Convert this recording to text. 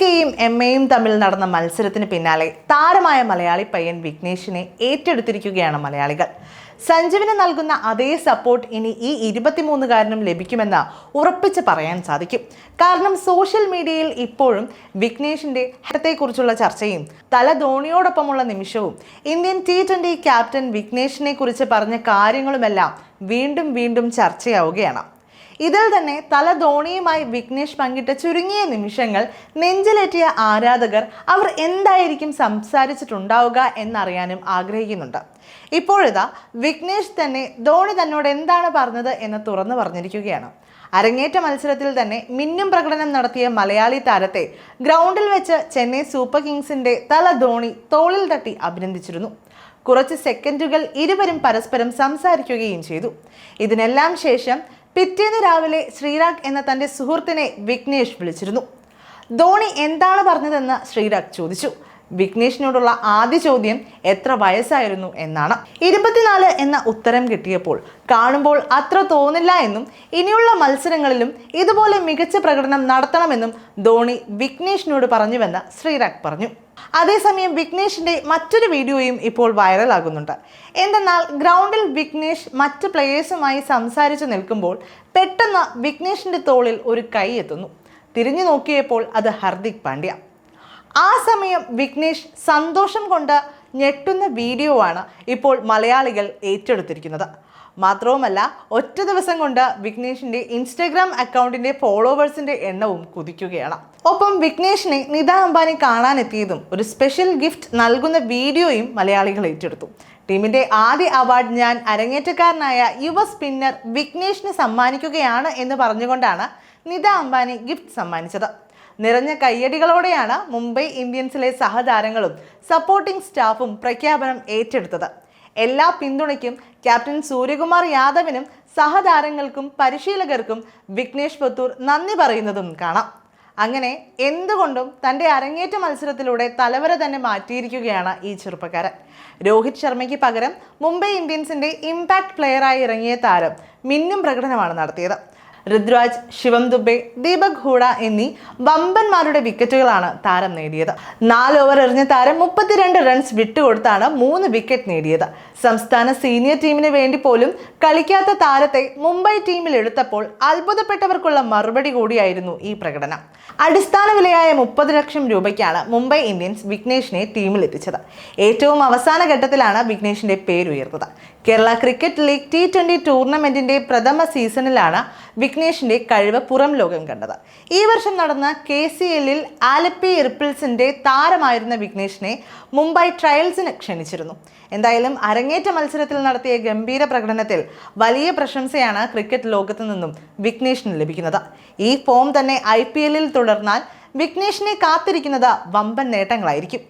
കെയും എം എയും തമ്മിൽ നടന്ന മത്സരത്തിന് പിന്നാലെ താരമായ മലയാളി പയ്യൻ വിഘ്നേഷിനെ ഏറ്റെടുത്തിരിക്കുകയാണ് മലയാളികൾ. സഞ്ജുവിന് നൽകുന്ന അതേ സപ്പോർട്ട് ഇനി ഈ ഇരുപത്തിമൂന്നുകാരനും ലഭിക്കുമെന്ന് ഉറപ്പിച്ച് പറയാൻ സാധിക്കും. കാരണം സോഷ്യൽ മീഡിയയിൽ ഇപ്പോഴും വിഘ്നേഷിന്റെ ഹരത്തെക്കുറിച്ചുള്ള ചർച്ചയും തല ധോണിയോടൊപ്പമുള്ള നിമിഷവും ഇന്ത്യൻ ടി ട്വന്റി ക്യാപ്റ്റൻ വിഘ്നേഷിനെ കുറിച്ച് പറഞ്ഞ കാര്യങ്ങളുമെല്ലാം വീണ്ടും വീണ്ടും ചർച്ചയാവുകയാണ്. ഇതിൽ തന്നെ തല ധോണിയുമായി വിഘ്നേഷ് പങ്കിട്ട ചുരുങ്ങിയ നിമിഷങ്ങൾ നെഞ്ചിലേറ്റിയ ആരാധകർ അവർ എന്തായിരിക്കും സംസാരിച്ചിട്ടുണ്ടാവുക എന്നറിയാനും ആഗ്രഹിക്കുന്നുണ്ട്. ഇപ്പോഴിതാ വിഘ്നേഷ് തന്നെ ധോണി തന്നോട് എന്താണ് പറഞ്ഞത് എന്ന് തുറന്നു പറഞ്ഞിരിക്കുകയാണ്. അരങ്ങേറ്റ മത്സരത്തിൽ തന്നെ മിന്നും പ്രകടനം നടത്തിയ മലയാളി താരത്തെ ഗ്രൗണ്ടിൽ വെച്ച് ചെന്നൈ സൂപ്പർ കിങ്സിന്റെ തല ധോണി തോളിൽ തട്ടി അഭിനന്ദിച്ചിരുന്നു. കുറച്ച് സെക്കൻഡുകൾ ഇരുവരും പരസ്പരം സംസാരിക്കുകയും ചെയ്തു. ഇതിനെല്ലാം ശേഷം പിറ്റേന്ന് രാവിലെ ശ്രീരാഗ് എന്ന തന്റെ സുഹൃത്തിനെ വിഘ്നേഷ് വിളിച്ചിരുന്നു. ധോണി എന്താണ് പറഞ്ഞതെന്ന് ശ്രീരാഗ് ചോദിച്ചു. വിഘ്നേഷിനോടുള്ള ആദ്യ ചോദ്യം എത്ര വയസ്സായിരുന്നു എന്നാണ്. ഇരുപത്തിനാല് എന്ന ഉത്തരം കിട്ടിയപ്പോൾ കാണുമ്പോൾ അത്ര തോന്നില്ല എന്നും ഇനിയുള്ള മത്സരങ്ങളിലും ഇതുപോലെ മികച്ച പ്രകടനം നടത്തണമെന്നും ധോണി വിഘ്നേഷിനോട് പറഞ്ഞുവെന്ന് ശ്രീരാഗ് പറഞ്ഞു. അതേസമയം വിഘ്നേഷിന്റെ മറ്റൊരു വീഡിയോയും ഇപ്പോൾ വൈറലാകുന്നുണ്ട്. എന്തെന്നാൽ ഗ്രൗണ്ടിൽ വിഘ്നേഷ് മറ്റ് പ്ലേയേഴ്സുമായി സംസാരിച്ചു നിൽക്കുമ്പോൾ പെട്ടെന്ന് വിഘ്നേഷിന്റെ തോളിൽ ഒരു കൈ എത്തുന്നു. തിരിഞ്ഞു നോക്കിയപ്പോൾ അത് ഹർദിക് പാണ്ഡ്യ. ആ സമയം വിഘ്നേഷ് സന്തോഷം കൊണ്ട് ഞെട്ടുന്ന വീഡിയോ ആണ് ഇപ്പോൾ മലയാളികൾ ഏറ്റെടുത്തിരിക്കുന്നത്. മാത്രവുമല്ല ഒറ്റ ദിവസം കൊണ്ട് വിഘ്നേഷിന്റെ ഇൻസ്റ്റാഗ്രാം അക്കൗണ്ടിന്റെ ഫോളോവേഴ്സിന്റെ എണ്ണവും കുതിക്കുകയാണ്. ഒപ്പം വിഘ്നേഷിനെ നിത അംബാനി കാണാനെത്തിയതും ഒരു സ്പെഷ്യൽ ഗിഫ്റ്റ് നൽകുന്ന വീഡിയോയും മലയാളികൾ ഏറ്റെടുത്തു. ടീമിന്റെ ആദ്യ അവാർഡ് ഞാൻ അരങ്ങേറ്റക്കാരനായ യുവ സ്പിന്നർ വിഘ്നേഷിന് സമ്മാനിക്കുകയാണ് എന്ന് പറഞ്ഞുകൊണ്ടാണ് നിത അംബാനി ഗിഫ്റ്റ് സമ്മാനിച്ചത്. നിറഞ്ഞ കയ്യടികളോടെയാണ് മുംബൈ ഇന്ത്യൻസിലെ സഹതാരങ്ങളും സപ്പോർട്ടിംഗ് സ്റ്റാഫും പ്രഖ്യാപനം ഏറ്റെടുത്തത്. എല്ലാ പിന്തുണയ്ക്കും ക്യാപ്റ്റൻ സൂര്യകുമാർ യാദവിനും സഹതാരങ്ങൾക്കും പരിശീലകർക്കും വിഘ്നേഷ് പത്തൂർ നന്ദി പറയുന്നതും കാണാം. അങ്ങനെ എന്തുകൊണ്ടും തന്റെ അരങ്ങേറ്റ മത്സരത്തിലൂടെ തലവര തന്നെ മാറ്റിയിരിക്കുകയാണ് ഈ ചെറുപ്പക്കാരൻ. രോഹിത് ശർമ്മയ്ക്ക് പകരം മുംബൈ ഇന്ത്യൻസിന്റെ ഇമ്പാക്ട് പ്ലെയറായി ഇറങ്ങിയ താരം മിന്നും പ്രകടനമാണ് നടത്തിയത്. ഋദ്രാജ് ശിവം ദുബെ ദീപക് ഹൂഡ എന്നീ വമ്പന്മാരുടെ വിക്കറ്റുകളാണ് താരം നേടിയത്. നാല് ഓവർ എറിഞ്ഞ താരം മുപ്പത്തിരണ്ട് റൺസ് വിട്ടുകൊടുത്താണ് മൂന്ന് വിക്കറ്റ് നേടിയത്. സംസ്ഥാന സീനിയർ ടീമിന് വേണ്ടി പോലും കളിക്കാത്ത താരത്തെ മുംബൈ ടീമിൽ എടുത്തപ്പോൾ അത്ഭുതപ്പെട്ടവർക്കുള്ള മറുപടി കൂടിയായിരുന്നു ഈ പ്രകടനം. അടിസ്ഥാന വിലയായ മുപ്പത് ലക്ഷം രൂപയ്ക്കാണ് മുംബൈ ഇന്ത്യൻസ് വിഘ്നേഷിനെ ടീമിൽ എത്തിച്ചത്. ഏറ്റവും അവസാന ഘട്ടത്തിലാണ് വിഘ്നേഷിന്റെ പേരുയർന്നത്. Kerala cricket league T twenty ടൂർണമെന്റിന്റെ പ്രഥമ സീസണിലാണ് വിഘ്നേഷിന്റെ കഴിവ് പുറം ലോകം കണ്ടത്. ഈ വർഷം നടന്ന കെ സി എല്ലിൽ ആലപ്പി റിപ്പിൾസിന്റെ താരമായിരുന്ന വിഘ്നേഷിനെ മുംബൈ ട്രയൽസിന് ക്ഷണിച്ചിരുന്നു. എന്തായാലും അരങ്ങേറ്റ മത്സരത്തിൽ നടത്തിയ ഗംഭീര പ്രകടനത്തിൽ വലിയ പ്രശംസയാണ് ക്രിക്കറ്റ് ലോകത്തു നിന്നും വിഘ്നേഷിന് ലഭിക്കുന്നത്. ഈ ഫോം തന്നെ ഐ തുടർന്നാൽ വിഘ്നേഷിനെ കാത്തിരിക്കുന്നത് വമ്പൻ നേട്ടങ്ങളായിരിക്കും.